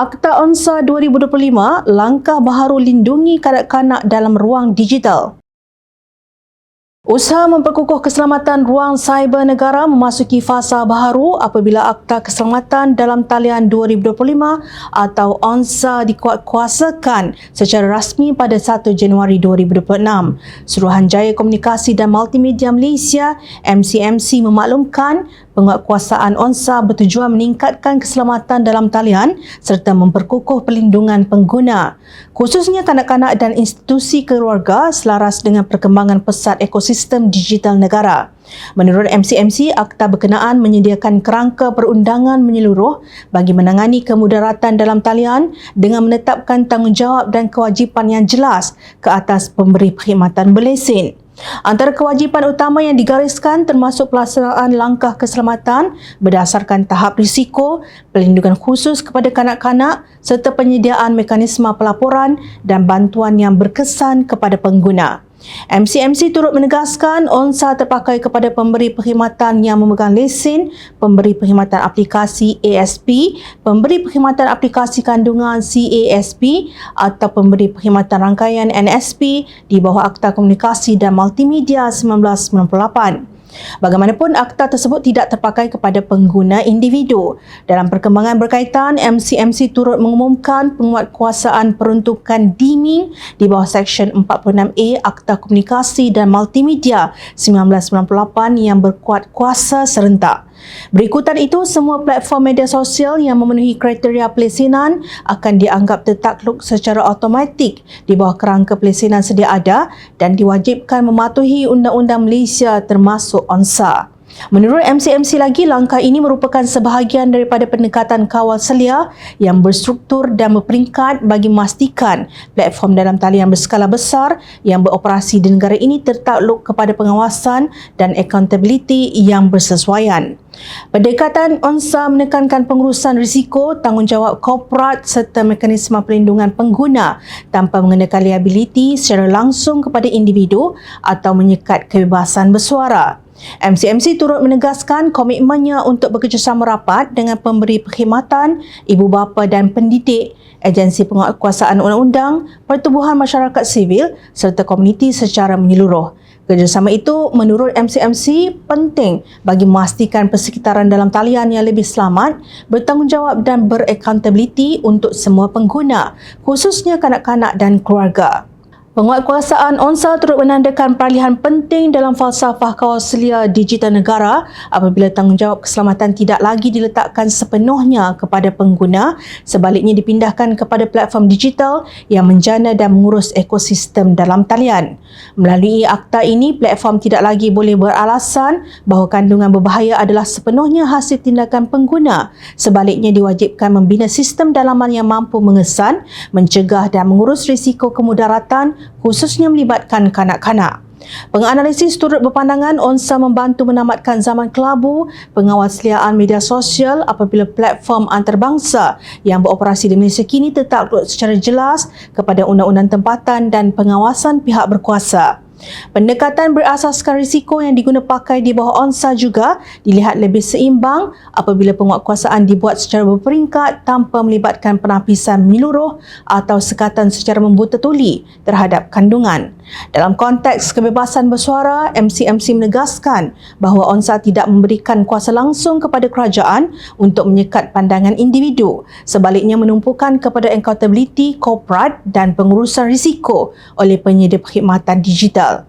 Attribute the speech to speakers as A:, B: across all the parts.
A: Akta ONSA 2025 langkah baharu lindungi kanak-kanak dalam ruang digital. Usaha memperkukuh keselamatan ruang cyber negara memasuki fasa baharu apabila Akta Keselamatan dalam Talian 2025 atau ONSA dikuatkuasakan secara rasmi pada 1 Januari 2026. Suruhanjaya Komunikasi dan Multimedia Malaysia MCMC memaklumkan penguatkuasaan ONSA bertujuan meningkatkan keselamatan dalam talian serta memperkukuh perlindungan pengguna khususnya kanak-kanak dan institusi keluarga selaras dengan perkembangan pesat ekosistem digital negara. Menurut MCMC, akta berkenaan menyediakan kerangka perundangan menyeluruh bagi menangani kemudaratan dalam talian dengan menetapkan tanggungjawab dan kewajipan yang jelas ke atas pemberi perkhidmatan berlesen. Antara kewajipan utama yang digariskan termasuk pelaksanaan langkah keselamatan berdasarkan tahap risiko, pelindungan khusus kepada kanak-kanak serta penyediaan mekanisme pelaporan dan bantuan yang berkesan kepada pengguna. MCMC turut menegaskan ONSA terpakai kepada pemberi perkhidmatan yang memegang lesen, pemberi perkhidmatan aplikasi ASP, pemberi perkhidmatan aplikasi kandungan CASP atau pemberi perkhidmatan rangkaian NSP di bawah Akta Komunikasi dan Multimedia 1998. Bagaimanapun akta tersebut tidak terpakai kepada pengguna individu. Dalam perkembangan berkaitan, MCMC turut mengumumkan penguatkuasaan peruntukan deeming di bawah Seksyen 46A Akta Komunikasi dan Multimedia 1998 yang berkuat kuasa serentak. Berikutan itu, semua platform media sosial yang memenuhi kriteria pelesenan akan dianggap tertakluk secara automatik di bawah kerangka pelesenan sedia ada dan diwajibkan mematuhi Undang-Undang Malaysia termasuk ONSA. Menurut MCMC lagi, langkah ini merupakan sebahagian daripada pendekatan kawal selia yang berstruktur dan berperingkat bagi memastikan platform dalam talian berskala besar yang beroperasi di negara ini tertakluk kepada pengawasan dan accountability yang bersesuaian. Pendekatan ONSA menekankan pengurusan risiko, tanggungjawab korporat serta mekanisme perlindungan pengguna tanpa mengenakan liability secara langsung kepada individu atau menyekat kebebasan bersuara. MCMC turut menegaskan komitmennya untuk bekerjasama rapat dengan pemberi perkhidmatan, ibu bapa dan pendidik, agensi penguatkuasaan undang-undang, pertubuhan masyarakat sivil serta komuniti secara menyeluruh. Kerjasama itu menurut MCMC penting bagi memastikan persekitaran dalam talian yang lebih selamat, bertanggungjawab dan beraccountability untuk semua pengguna, khususnya kanak-kanak dan keluarga. Penguatkuasaan ONSA turut menandakan peralihan penting dalam falsafah kawaselia digital negara apabila tanggungjawab keselamatan tidak lagi diletakkan sepenuhnya kepada pengguna sebaliknya dipindahkan kepada platform digital yang menjana dan mengurus ekosistem dalam talian. Melalui akta ini, platform tidak lagi boleh beralasan bahawa kandungan berbahaya adalah sepenuhnya hasil tindakan pengguna sebaliknya diwajibkan membina sistem dalaman yang mampu mengesan, mencegah dan mengurus risiko kemudaratan khususnya melibatkan kanak-kanak. Penganalisis turut berpandangan ONSA membantu menamatkan zaman kelabu pengawasliaan media sosial apabila platform antarabangsa yang beroperasi di Malaysia kini tertakluk secara jelas kepada undang-undang tempatan dan pengawasan pihak berkuasa. Pendekatan berasaskan risiko yang diguna pakai di bawah ONSA juga dilihat lebih seimbang apabila penguatkuasaan dibuat secara berperingkat tanpa melibatkan penapisan menyeluruh atau sekatan secara membuta tuli terhadap kandungan. Dalam konteks kebebasan bersuara, MCMC menegaskan bahawa ONSA tidak memberikan kuasa langsung kepada kerajaan untuk menyekat pandangan individu, sebaliknya menumpukan kepada accountability korporat dan pengurusan risiko oleh penyedia perkhidmatan digital.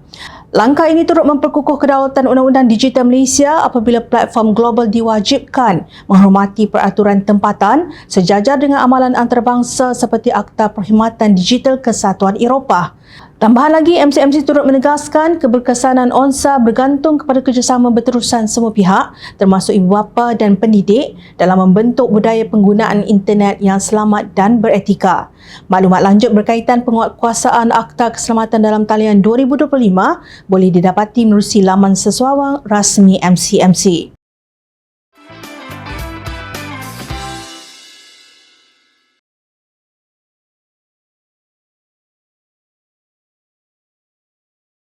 A: Langkah ini turut memperkukuh kedaulatan Undang-Undang Digital Malaysia apabila platform global diwajibkan menghormati peraturan tempatan sejajar dengan amalan antarabangsa seperti Akta Perkhidmatan Digital Kesatuan Eropah. Tambahan lagi, MCMC turut menegaskan keberkesanan ONSA bergantung kepada kerjasama berterusan semua pihak termasuk ibu bapa dan pendidik dalam membentuk budaya penggunaan internet yang selamat dan beretika. Maklumat lanjut berkaitan penguatkuasaan Akta Keselamatan dalam Talian 2025 boleh didapati menerusi laman sesuawang rasmi MCMC.